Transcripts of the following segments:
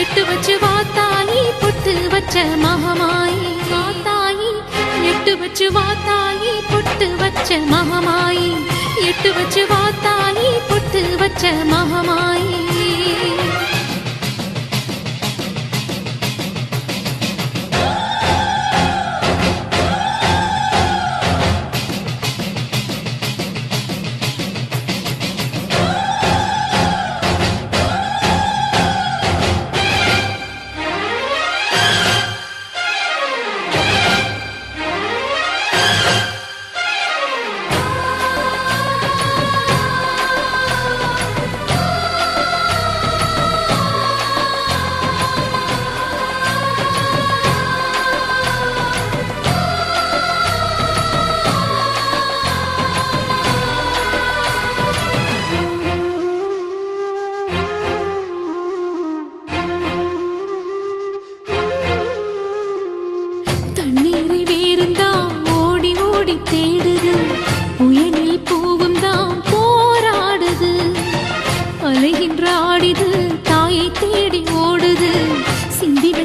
எட்டு வச்சு வாத்தாயி புத்து வச்ச மகமாயி வாத்தாயி. எட்டு வச்சு வாத்தாயி புத்து வச்ச மகமாயி. எட்டு வச்சு வாத்தாயி புத்து வச்ச மகமாயி.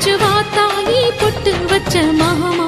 வச்சு வா பொட்டு வச்ச மகமா?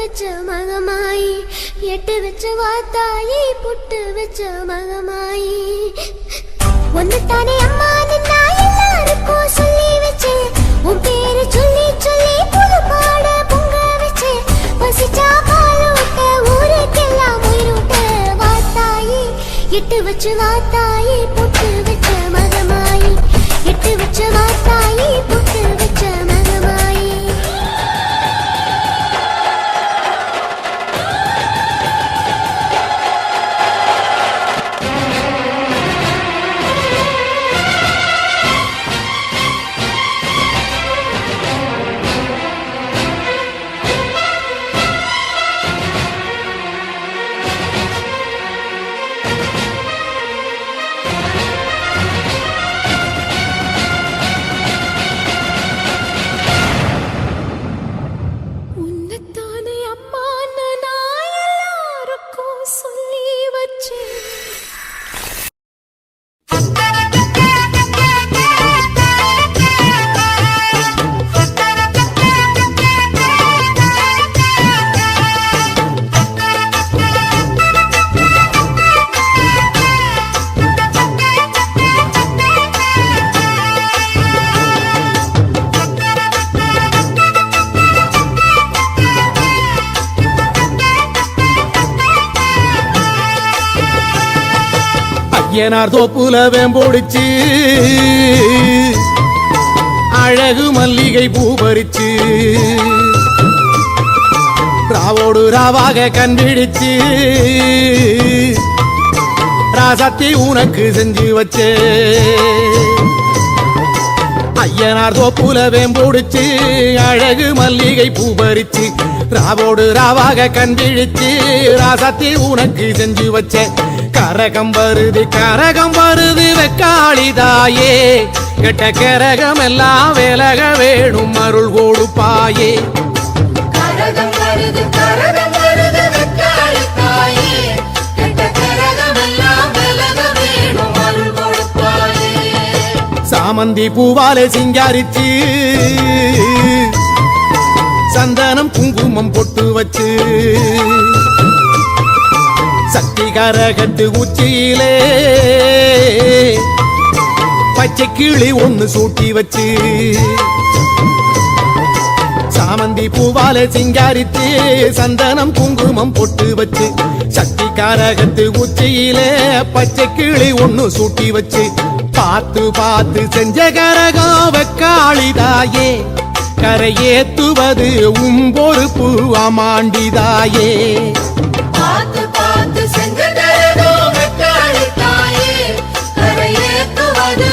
வச்ச மகமாயி எட்டு வச்ச வாத்தாயி புட்டு வச்ச மகமாயி. ஒன்னு தானே அம்மா நின்னா எல்லாருக்கும் சொல்லி வச்சேன் உன் பேரு சொல்லி சொல்லி புது பாட பொங்க வச்சேன் பசிச்சா பாலூட்ட ஊருக்கெல்லாம் உயிரூட்ட வாத்தாயி எட்டு வச்சு வாத்தாயி புட்டு ஐயனார் தோப்புல வேம்போடிச்சு. அழகு மல்லிகை பூ பறிச்சு. ராவோடு ராவாக கண்பிடிச்சு ராசத்தை உனக்கு செஞ்சு வச்சே. ஐயனார் தோப்புல வேம்போடிச்சு. அழகு மல்லிகை பூ பறிச்சு. ராவோடு ராவாக கண்பிழிச்சு ராசாத்தி உனக்கு செஞ்சு வச்ச கரகம் வருது கரகம் வருது வெக்காளிதாயே கெட்ட கரகம் எல்லாம் விலக வேணும் அருள் கொடுப்பாயே கரகம் வருது கரகம் சாமந்தி பூவாலே சிங்காரிச்சு சந்தனம் குங்குமம் பொட்டு வச்சு. சக்தி கரகட்டு உச்சியிலே பச்சை கிளி ஒண்ணு சூட்டி வச்சு. சாமந்தி பூவாலே சிங்காரித்து சந்தனம் குங்குமம் பொட்டு வச்சு. சக்தி காரகத்து உச்சியிலே பச்சை கிளி ஒண்ணு சூட்டி வச்சு. பார்த்து பார்த்து செஞ்ச கரகம் வெக்காளிதாயே. கரையேத்துவது உம் பொறுப்பு அமாண்டிதாயே. பார்த்து பார்த்து கரையேத்துவது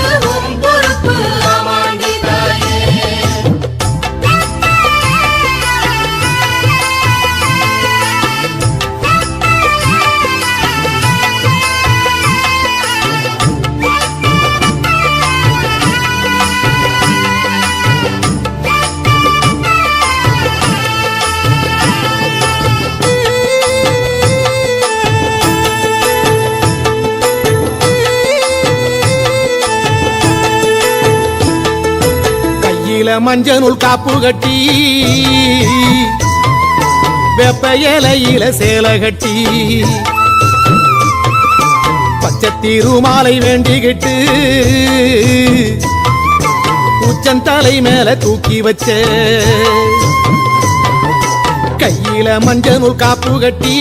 கையில மஞ்சனுள் காப்பு கட்டி வெப்ப இலையில சேலை கட்டி பச்சை திருமாலை உச்சன் தலை மேல தூக்கி வச்ச கையில மஞ்சனுள் காப்பு கட்டி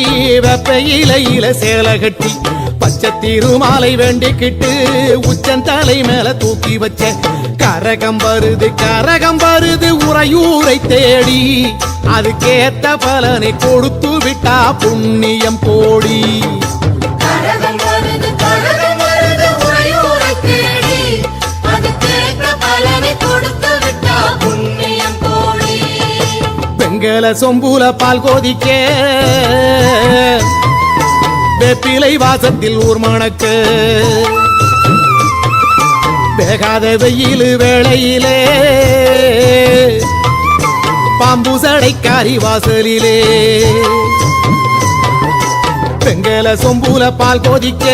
வெப்ப இலையில சேலை கட்டி. பச்சை திருமாலை வேண்டிக்கிட்டு உச்சந்தலை மேல தூக்கி வச்ச. கரகம் வருது கரகம் வருது உறையூரை தேடி. அதுக்கேத்த பலனை கொடுத்து விட்டா புண்ணியம் கோடி வெங்கல சொம்புல பால் கோதிக்க. வேப்பிலை வாசத்தில் ஊர் மணக்கு வேகாத வெயில் வேளையிலே பாம்பு சடைக்காரி வாசலிலே. வெங்கல சொம்புல பால் கோதிக்க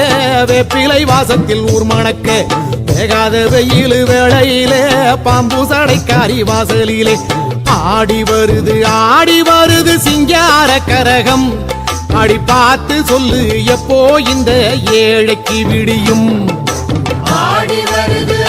வேப்பிலை வாசத்தில் ஊர் மணக்க வேகாத வெயில் வேளையிலே பாம்பு சடைக்காரி வாசலிலே. ஆடி வருது ஆடி வருது சிங்கார கரகம். அடி பார்த்து சொல்லு எப்போ இந்த ஏழைக்கு விடியும்? ஆடி வருது